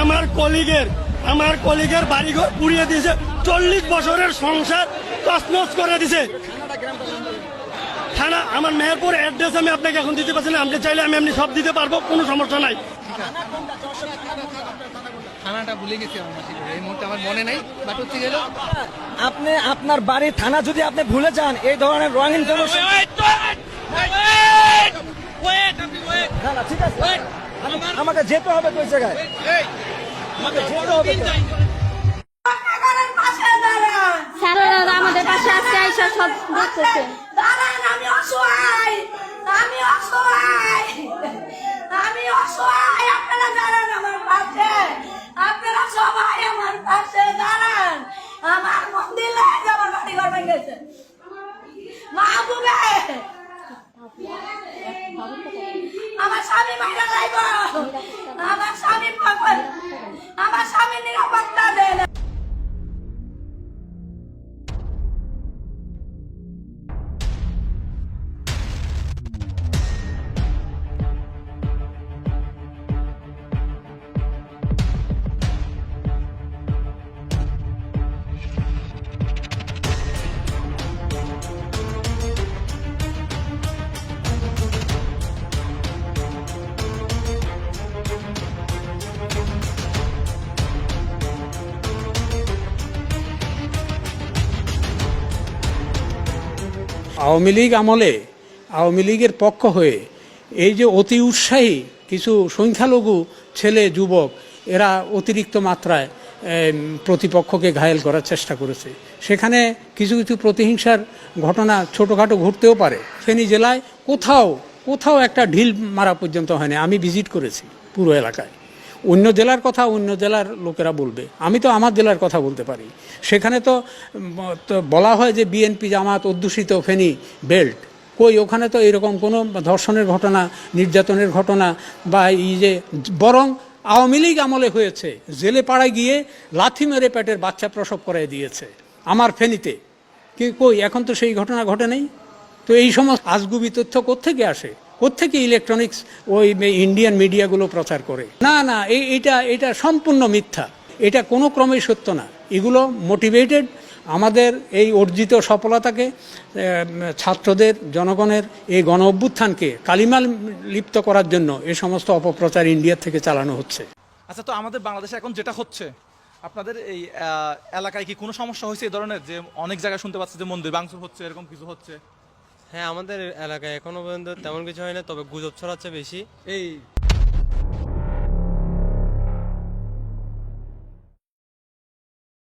আমার কলিগের আমার কলিগের বাড়িঘর পুড়িয়ে দিয়েছে চল্লিশ বছরের সংসার তছনছ করে দিছে থানা আমার মেহেরপুর অ্যাড্রেস আমি আপনাকে এখন দিতে পারছি না আপনি চাইলে আমি এমনি সব দিতে পারব কোনো সমস্যা নাই থানাটা ভুলে গেছি এই মুহূর্তে আমার মনে নাই বাট হচ্ছে গেল আপনি আপনার বাড়ির থানা যদি আপনি ভুলে যান এই ধরনের রং ইনফরমেশন ঠিক আছে আমাকে যেতে হবে ওই জায়গায়? আমাকে যেতে হবে আমাদের পাশে আজকে সব দেখতেছে দাঁড়ান আমি অসহায় আমি অসহায় আমি অসহায় আপনারা দাঁড়ান আমার পাশে আপনারা সবাই আমার পাশে দাঁড়ান আমার মন্দির লাগে আমার বাড়ি ঘর ভেঙে গেছে মাহবুবে আমার স্বামী মাইরা যাইব আমার স্বামী পাগল। আমার স্বামী নিরাপত্তা আওয়ামী লীগ আমলে, আওয়ামী লীগের পক্ষ হয়ে এই যে অতি উৎসাহী কিছু সংখ্যালঘু ছেলে, যুবক, এরা অতিরিক্ত মাত্রায় প্রতিপক্ষকে ঘায়েল করার চেষ্টা করেছে। সেখানে কিছু কিছু প্রতিহিংসার ঘটনা ছোটোখাটো ঘটতেও পারে। ফেনী জেলায় কোথাও কোথাও একটা ঢিল মারা পর্যন্ত হয়নি। আমি ভিজিট করেছি পুরো এলাকায়। অন্য জেলার কথা অন্য জেলার লোকেরা বলবে। আমি তো আমার জেলার কথা বলতে পারি। সেখানে তো বলা হয় যে বিএনপি, জামাত, অধ্যুষিত ফেনী, বেল্ট। কই, ওখানে তো এরকম কোনো ধর্ষণের ঘটনা, নির্যাতনের ঘটনা বা এই যে, বরং আওয়ামী লীগ আমলে হয়েছে। জেলে পাড়ায় গিয়ে লাথি মেরে পেটের বাচ্চা প্রসব করাই দিয়েছে, আমার ফেনীতে। কি কই, এখন তো সেই ঘটনা ঘটে নেই। তো এই সমস্ত আজগুবি তথ্য কোত্থেকে আসে? কোত্থেকে ইলেকট্রনিক্স ওই ইন্ডিয়ান মিডিয়াগুলো প্রচার করে? না না এটা এটা সম্পূর্ণ মিথ্যা। এটা কোনো ক্রমেই সত্য না। এগুলো মোটিভেটেড আমাদের এই অর্জিত সফলতাকে ছাত্রদের, জনগণের এই গণ অভ্যুত্থানকে কালিমাল লিপ্ত করার জন্য এই সমস্ত অপপ্রচার ইন্ডিয়া থেকে চালানো হচ্ছে। আচ্ছা তো আমাদের বাংলাদেশে এখন যেটা হচ্ছে, আপনাদের এই এলাকায় কি কোনো সমস্যা হয়েছে এই ধরনের? যে অনেক জায়গায় শুনতে পাচ্ছি যে মন্দির ভাঙচুর হচ্ছে, এরকম কিছু হচ্ছে। হ্যাঁ আমাদের এলাকায় এখনও পর্যন্ত তেমন কিছু হয় না তবে গুজব ছড়াচ্ছে বেশি। এই